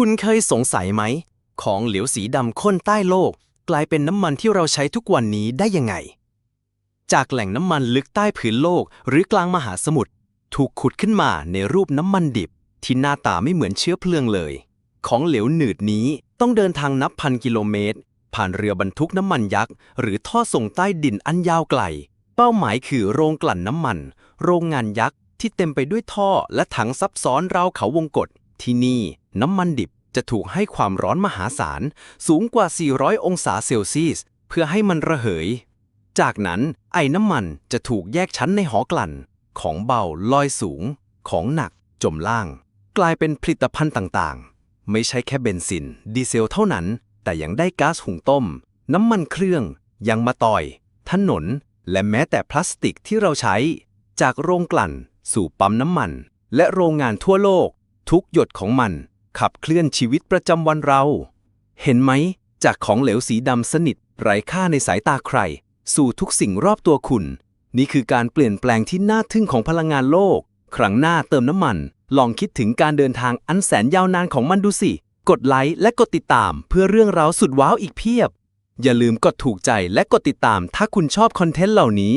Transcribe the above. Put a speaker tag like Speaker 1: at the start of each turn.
Speaker 1: คุณเคยสงสัยไหม ของเหลวสีดำข้นใต้โลก กลายเป็นน้ำมันที่เราใช้ทุกวันนี้ได้ยังไง จากแหล่งน้ำมันลึกใต้ผืนโลก หรือกลางมหาสมุทรถูกขุดขึ้นมาในรูปน้ำมันดิบ ที่หน้าตาไม่เหมือนเชื้อเพลิงเลย ของเหลวหนืดนี้ต้องเดินทางนับพันกิโลเมตร ผ่านเรือบรรทุกน้ำมันยักษ์ หรือท่อส่งใต้ดินอันยาวไกล เป้าหมายคือโรงกลั่นน้ำมัน โรงงานยักษ์ที่เต็มไปด้วยท่อและถังซับซ้อนราวเขาวงกฏที่นี่ น้ำมันดิบจะถูกให้ความร้อนมหาศาล สูงกว่า 400 องศาเซลเซียส เพื่อให้มันระเหย จากนั้นไอ้น้ำมันจะถูกแยกชั้นในหอกลั่น ของเบาลอยสูง ของหนักจมล่าง กลายเป็นผลิตภัณฑ์ต่างๆ ไม่ใช่แค่เบนซิน ดีเซลเท่านั้น แต่ยังได้ก๊าซหุงต้ม น้ำมันเครื่องยางมะตอย ถนน และแม้แต่พลาสติกที่เราใช้ จากโรงกลั่น สู่ปั๊มน้ำมัน และโรงงานทั่วโลก ทุกหยดของมัน ขับเคลื่อนชีวิตประจำวันเรา เห็นไหม จากของเหลวสีดำสนิทไร้ค่าในสายตาใคร สู่ทุกสิ่งรอบตัวคุณ นี่คือการเปลี่ยนแปลงที่น่าทึ่งของพลังงานโลก ครั้งหน้าเติมน้ำมัน ลองคิดถึงการเดินทางอันแสนยาวนานของมันดูสิ กดไลค์และกดติดตามเพื่อเรื่องราวสุดว้าวอีกเพียบ อย่าลืมกดถูกใจและกดติดตามถ้าคุณชอบคอนเทนต์เหล่านี้